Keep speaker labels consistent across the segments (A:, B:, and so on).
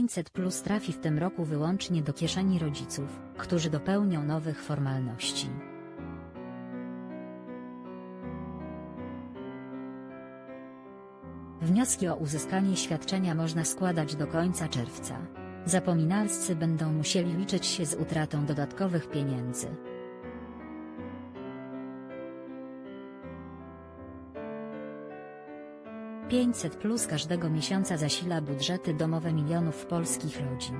A: 500 plus trafi w tym roku wyłącznie do kieszeni rodziców, którzy dopełnią nowych formalności. Wnioski o uzyskanie świadczenia można składać do końca czerwca. Zapominalscy będą musieli liczyć się z utratą dodatkowych pieniędzy. Pięćset plus każdego miesiąca zasila budżety domowe milionów polskich rodzin.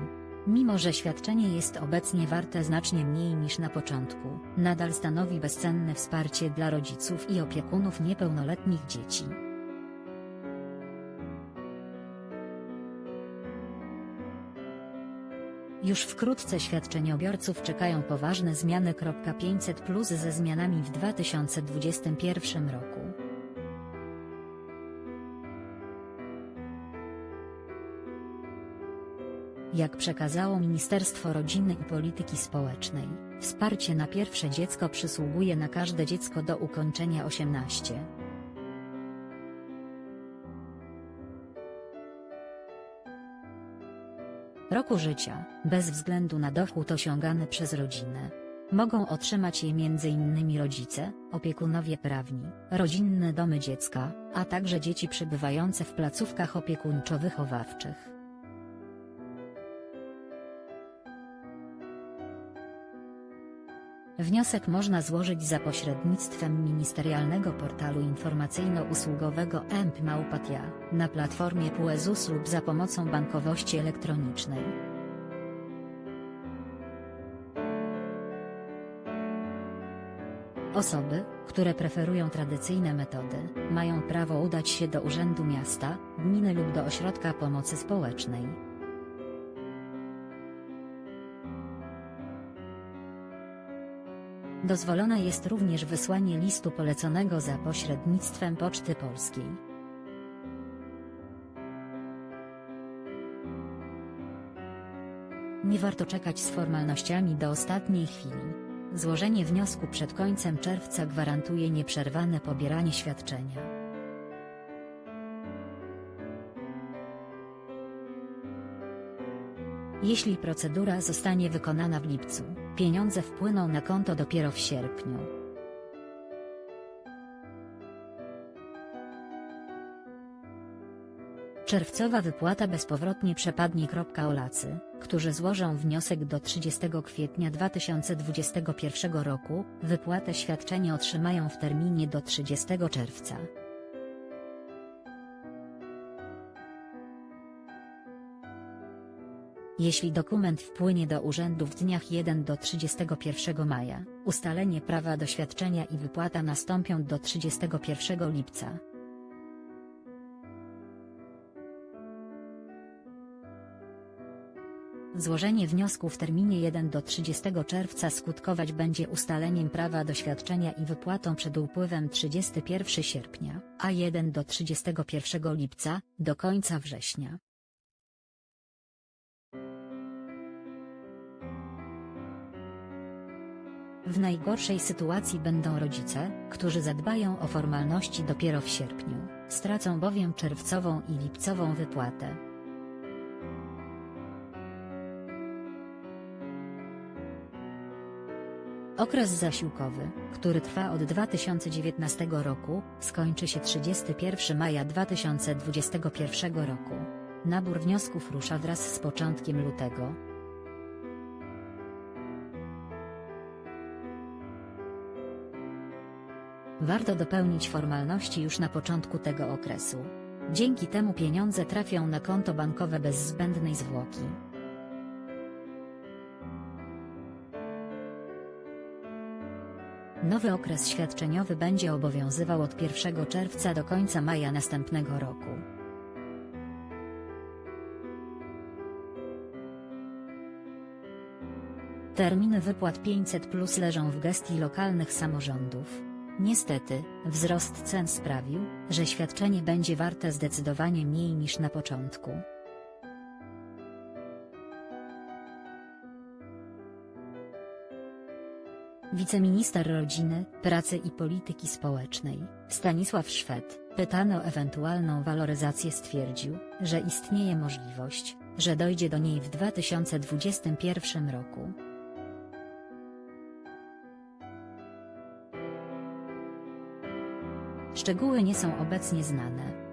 A: Mimo że świadczenie jest obecnie warte znacznie mniej niż na początku, nadal stanowi bezcenne wsparcie dla rodziców i opiekunów niepełnoletnich dzieci. Już wkrótce świadczeniobiorców czekają poważne zmiany. 500 plus ze zmianami w 2021 roku. Jak przekazało Ministerstwo Rodziny i Polityki Społecznej, wsparcie na pierwsze dziecko przysługuje na każde dziecko do ukończenia 18. roku życia, bez względu na dochód osiągany przez rodzinę. Mogą otrzymać je m.in. rodzice, opiekunowie prawni, rodzinne domy dziecka, a także dzieci przebywające w placówkach opiekuńczo-wychowawczych. Wniosek można złożyć za pośrednictwem ministerialnego portalu informacyjno-usługowego EMP Małpatia, na platformie PUEZUS lub za pomocą bankowości elektronicznej. Osoby, które preferują tradycyjne metody, mają prawo udać się do Urzędu Miasta, Gminy lub do Ośrodka Pomocy Społecznej. Dozwolone jest również wysłanie listu poleconego za pośrednictwem Poczty Polskiej. Nie warto czekać z formalnościami do ostatniej chwili. Złożenie wniosku przed końcem czerwca gwarantuje nieprzerwane pobieranie świadczenia. Jeśli procedura zostanie wykonana w lipcu, pieniądze wpłyną na konto dopiero w sierpniu. Czerwcowa wypłata bezpowrotnie przepadnie. Olacy, którzy złożą wniosek do 30 kwietnia 2021 roku, wypłatę świadczenia otrzymają w terminie do 30 czerwca. Jeśli dokument wpłynie do urzędu w dniach 1 do 31 maja, ustalenie prawa do świadczenia i wypłata nastąpią do 31 lipca. Złożenie wniosku w terminie 1 do 30 czerwca skutkować będzie ustaleniem prawa do świadczenia i wypłatą przed upływem 31 sierpnia, a 1 do 31 lipca, do końca września. W najgorszej sytuacji będą rodzice, którzy zadbają o formalności dopiero w sierpniu, stracą bowiem czerwcową i lipcową wypłatę. Okres zasiłkowy, który trwa od 2019 roku, skończy się 31 maja 2021 roku. Nabór wniosków rusza wraz z początkiem lutego, Warto dopełnić formalności już na początku tego okresu. Dzięki temu pieniądze trafią na konto bankowe bez zbędnej zwłoki. Nowy okres świadczeniowy będzie obowiązywał od 1 czerwca do końca maja następnego roku. Terminy wypłat 500 plus leżą w gestii lokalnych samorządów. Niestety, wzrost cen sprawił, że świadczenie będzie warte zdecydowanie mniej niż na początku. Wiceminister Rodziny, Pracy i Polityki Społecznej, Stanisław Szwed, pytany o ewentualną waloryzację stwierdził, że istnieje możliwość, że dojdzie do niej w 2021 roku. Szczegóły nie są obecnie znane.